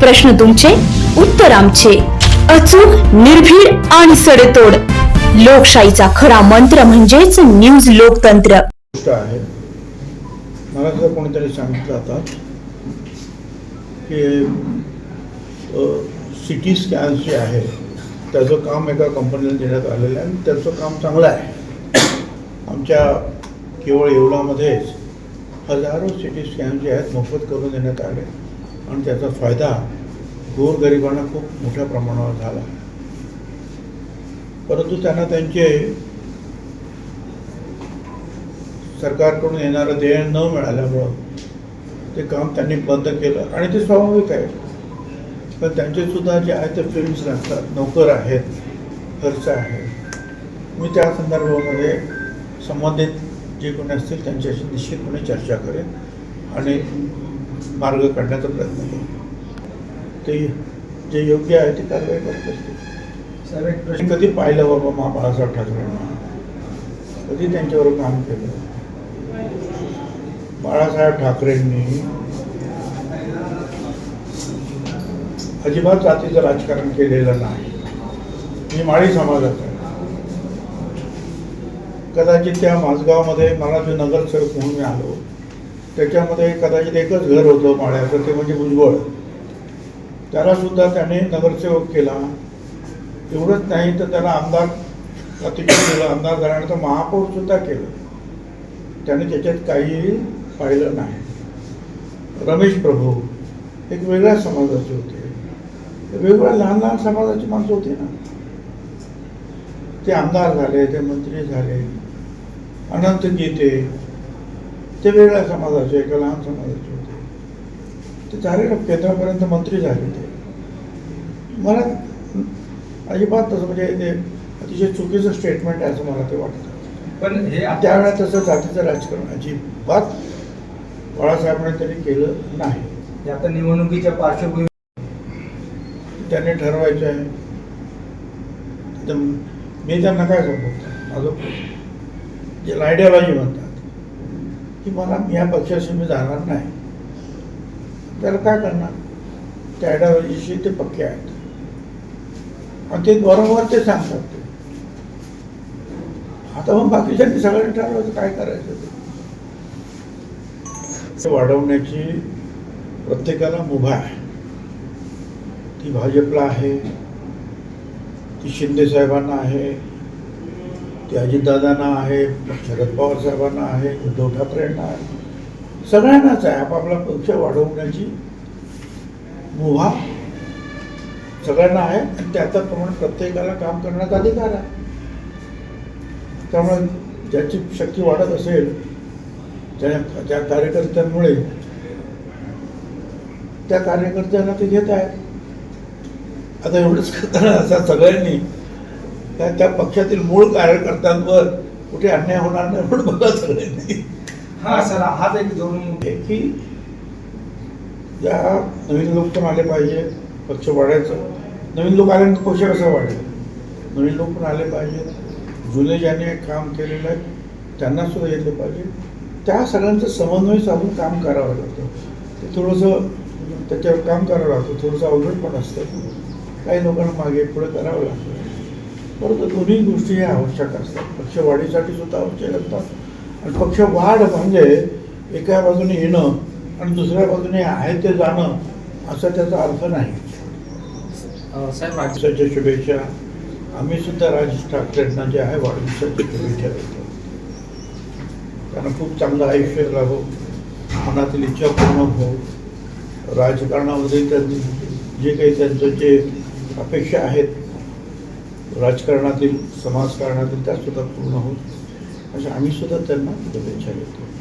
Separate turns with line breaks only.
प्रश्न तुमचे उत्तर आमचे. अचूक निर्भीड आणि सडेतोड. लोकशाहीचा खरा मंत्र म्हणजेच न्यूज लोकतंत्र.
गोष्ट आहे मला जर कोणीतरी सांगितलं आता की सिटी स्कॅन्स जे आहे त्याचं काम एका कंपनीला देण्यात आलेलं आहे आणि त्याचं काम चांगलं आहे. आमच्या केवळ येवलामध्येच हजारो सिटी स्कॅन जे आहेत मोफत करून देण्यात आले. आणि त्याचा फायदा गोरगरिबांना खूप मोठ्या प्रमाणावर झाला. परंतु त्यांना त्यांचे सरकारकडून येणारं ध्येय न मिळाल्यामुळं ते काम त्यांनी बंद केलं आणि ते स्वाभाविक आहे. पण त्यांचे सुद्धा जे आहे ते फिल्म्स नसतात नोकर आहेत खर्च आहे. मी त्या संदर्भामध्ये संबंधित जे कोणी असतील त्यांच्याशी निश्चितपणे चर्चा करेन आणि मार्ग काढण्याचा प्रयत्न करू. ते जे योग्य आहे ते कारवाई करत असतील.
साहेब एक प्रश्न
कधी पाहिलं बाबा मा बाळासाहेब ठाकरेंना कधी त्यांच्यावर काम केलं? बाळासाहेब ठाकरेंनी अजिबात जातीचं राजकारण केलेलं नाही. मी माळी समाजाचा आहे. कदाचित त्या माझगावमध्ये मला जो नगरसेवक म्हणून मी आलो त्याच्यामध्ये कदाचित एकच घर होतं माळ्याचं ते म्हणजे भुजबळ. त्यालासुद्धा त्याने नगरसेवक केला. एवढंच नाही तर त्याला आमदार प्रतिष्ठा केलं. आमदार झाल्यानंतर महापौरसुद्धा केलं. त्याने त्याच्यात काही पाहिलं नाही. रमेश प्रभू एक वेगळ्या समाजाचे होते. वेगवेगळ्या लहान लहान समाजाची माणसं होती ना. ते आमदार झाले ते मंत्री झाले अनंत गीते ते वेगळ्या समाजाचे एका लहान समाजाचे होते. ते झाले केंद्रापर्यंत मंत्री झाले ते मला अजिबात तसं म्हणजे ते अतिशय चुकीचं स्टेटमेंट आहे असं मला ते वाटतं.
पण हे
त्यावेळेला तसं जातीचं राजकारण अजिबात बाळासाहेबांनी त्यांनी केलं नाही.
आता निवडणुकीच्या पार्श्वभूमी
त्यांनी ठरवायचं आहे. मी त्यांना काय सांगतो माझं जे आयडियालॉजी म्हणतात. की मला मी या पक्षाशी मी जाणार नाही. त्याला काय करणार? त्या आयडियालॉजीशी ते पक्के आहेत. आणि ते वारंवार ते सांगतात ते. आता मग बाकीच्यांनी सगळ्यांनी ठरवायचं काय करायचं ते वाढवण्याची प्रत्येकाला मुभा आहे. ती भाजपला आहे ती शिंदे साहेबांना आहे ते अजितदादांना आहे शरद पवार साहेबांना आहे उद्धव ठाकरेंना आहे. सगळ्यांनाच आहे. आपापला पक्ष वाढवण्याची मुभा सगळ्यांना आहे. आणि त्याच्याप्रमाणे प्रत्येकाला काम करण्याचा अधिकार आहे. त्यामुळे ज्याची शक्ती वाढत असेल त्या त्या कार्यकर्त्यांमुळे त्या कार्यकर्त्यांना ते घेत आहेत. आता एवढंच करताना सगळ्यांनी त्या त्या पक्षातील मूळ कार्यकर्त्यांवर कुठे अन्याय होणार नाही म्हणून बघा सगळ्यांनी
हा सर हाच एक
हे की ज्या नवीन लोक पण आले पाहिजे पक्ष वाढायचं. नवीन लोक आल्यानंतर पक्ष कसा वाढेल? नवीन लोक पण आले पाहिजे जुने ज्यांनी काम केलेलं आहे. त्यांना सुद्धा येतलं पाहिजे. त्या सगळ्यांचं समन्वय साधून काम करावं लागतं. ते थोडंसं त्याच्यावर काम करावं लागतं. थोडंसं अवघड पण असतं. काही लोकांना मागे पुढे करावं लागतं. परंतु दोन्ही गोष्टी ह्या आवश्यक असतात. पक्ष वाढीसाठी सुद्धा आवश्यक असतात. आणि पक्ष वाढ म्हणजे एका बाजूने येणं आणि दुसऱ्या बाजूने आहे ते जाणं असा त्याचा अर्थ नाही.
साहेब
शुभेच्छा. आम्ही सुद्धा राज ठाकरेंना जे आहे वाढदिवसाच्या शुभेच्छा देतो. त्यांना खूप चांगलं आयुष्य लाभो मनातील इच्छा पूर्ण हो. राजकारणामध्ये त्यांनी जे काही त्यांचं जे अपेक्षा आहेत राजकारणातील समाजकारणातील त्यासुद्धा पूर्ण होत अशा आम्हीसुद्धा त्यांना शुभेच्छा देतो.